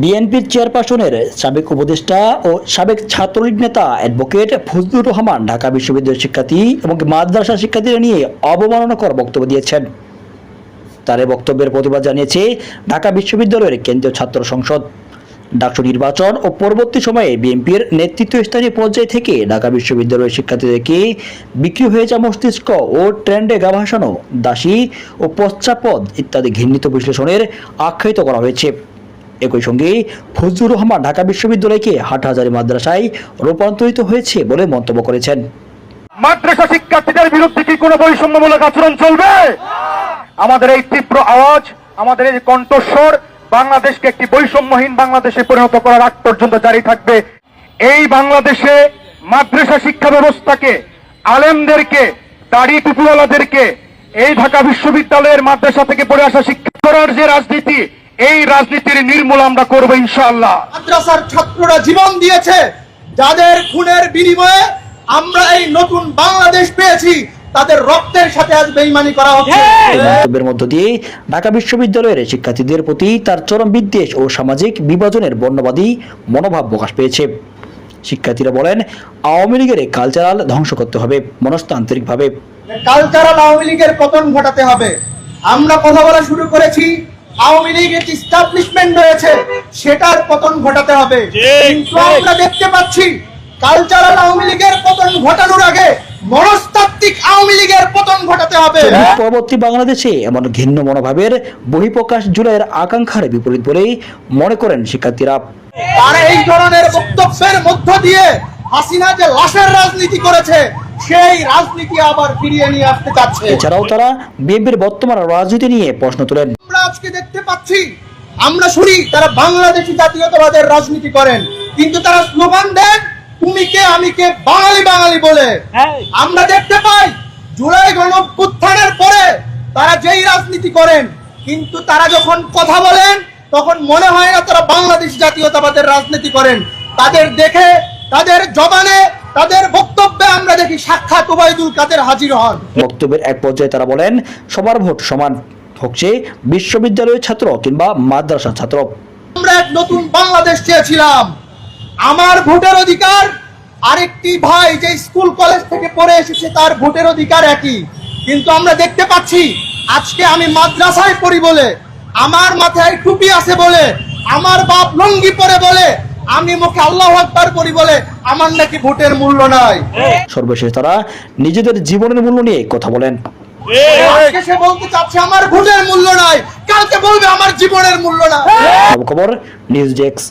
বিএনপির চেয়ারপারসনের সাবেক উপদেষ্টা ও সাবেক ছাত্রলীগ নেতা অ্যাডভোকেট ফজলুর রহমান ঢাকা বিশ্ববিদ্যালয়ের শিক্ষার্থী এবং মাদ্রাসা শিক্ষার্থীরা নিয়ে অবমাননাকর বক্তব্য দিয়েছেন। তার বক্তব্যের প্রতিবাদ জানিয়েছে ঢাকা বিশ্ববিদ্যালয়ের কেন্দ্রীয় ছাত্র সংসদ। ডাকসু নির্বাচন ও পরবর্তী সময়ে বিএনপির নেতৃত্বস্থানীয় পর্যায় থেকে ঢাকা বিশ্ববিদ্যালয়ের শিক্ষার্থীদেরকে বিক্রি হয়ে যাওয়া মস্তিষ্ক ও ট্রেন্ডে গা ভাসানো, দাসী ও পশ্চাপদ ইত্যাদি ঘৃণিত বিশ্লেষণের আখ্যায়িত করা হয়েছে। একই সঙ্গে ফজলুর রহমান ঢাকা বিশ্ববিদ্যালয়কে হাটহাজারি মাদ্রাসায় রূপান্তরিত হয়েছে বলে মন্তব্য করেছেন। মাদ্রাসা শিক্ষার্থীদের বিরুদ্ধে কি কোনো বৈষম্যমূলক আচরণ চলবে? আমাদের এই তীব্র আওয়াজ, আমাদের এই কণ্ঠস্বর বাংলাদেশকে একটি বৈষম্যহীন বাংলাদেশে পরিণত করার আগ পর্যন্ত জারি থাকবে। এই বাংলাদেশে মাদ্রাসা শিক্ষা ব্যবস্থাকে, আলেমদেরকে, দাড়ি টুপিওয়ালাদেরকে এই ঢাকা বিশ্ববিদ্যালয়ের মাদ্রাসা থেকে পড়ে আসা শিক্ষা করার যে রাজনীতি এই রাজনীতির নির্মূল আমরা করব ইনশাআল্লাহ। মাদ্রাসার ছাত্ররা জীবন দিয়েছে যাদের খুনের বিনিময়ে আমরা এই নতুন বাংলাদেশ পেয়েছি তাদের রক্তের সাথে আজ বেইমানি করা হচ্ছে। মন্তব্যের মধ্য দিয়ে ঢাকা বিশ্ববিদ্যালয়ের শিক্ষার্থীদের প্রতি তার চরম বিদ্বেষ ও সামাজিক বিভাজনের বর্ণবাদী মনোভাব প্রকাশ পেয়েছে। শিক্ষার্থীরা বলেন আওয়ামী লীগের কালচারাল ধ্বংস করতে হবে মনস্তান্ত্রিকভাবে। কালচারাল আওয়ামী লীগের পতন ঘটাতে হবে। আমরা কথা বলা শুরু করেছি আওয়ামী লীগ একটি স্টাবলিশমেন্ট রয়েছে সেটার পতন ঘটাতে হবে। কিন্তু আমরা দেখতে পাচ্ছি কালচারাল আওয়ামী লীগের পতন ঘটানোর আগে মনস্তাত্ত্বিক আওয়ামী লীগের পতন ঘটাতে হবে। পরবর্তী বাংলাদেশে এমন ঘিন্ন মনোভাবের বহিঃপ্রকাশ জুলাইয়ের আকাঙ্ক্ষার বিপরীত বলেই মনে করেন শিক্ষার্থীরা। তারা এই ধরনের বক্তব্যের মধ্য দিয়ে হাসিনা যে লাশের রাজনীতি করেছে সেই রাজনীতি আবার ফিরিয়ে নিয়ে আসতে চাচ্ছে। এছাড়াও তারা বিএনপির বর্তমান রাজনীতি নিয়ে প্রশ্ন তোলেন। আজকে দেখতে পাচ্ছি আমরা শুনি তারা বাংলাদেশি জাতীয়তাবাদের রাজনীতি করেন কিন্তু তারা স্লোগান দেন তুমি কে আমি কে? বাঙালি বাঙালি বলে। আমরা দেখতে পাই জুলাই গণপুত্থানের পরে তারা যেই রাজনীতি করেন কিন্তু তারা যখন কথা বলেন তখন মনে হয় না তারা বাংলাদেশ জাতীয়তাবাদের রাজনীতি করেন। তাদের দেখে তাদের জবানে তাদের বক্তব্যে আমরা দেখি সাক্ষাৎ ওবায়দুল কাদের হাজির হন। বক্তব্যের এক পর্যায়ে তারা বলেন সবার ভোট সমান। হচ্ছে বিশ্ববিদ্যালয়ের ছাত্র কিংবা মাদ্রাসার ছাত্র। আমরা এক নতুন বাংলাদেশ চেয়েছিলাম। আমার ভোটের অধিকার আরেকটি ভাই যে স্কুল কলেজ থেকে পড়ে এসেছে তার ভোটের অধিকার একই। কিন্তু আমরা দেখতে পাচ্ছি আজকে আমি মাদ্রাসায় পড়ি বলে আমার মাথায় টুপি আছে বলে আমার বাপ লঙ্গি পরে বলে আমি মুখে আল্লাহ আকবার করি বলে আমার নাকি ভোটের মূল্য নাই। সর্বশেষ তারা নিজেদের জীবনের মূল্য নিয়ে কথা বলেন। আজকে সে বলতে চাচ্ছে আমার ভোটের মূল্য নাই কালকে বলবে আমার জীবনের মূল্য নাই খবর নিউজ ডেস্ক।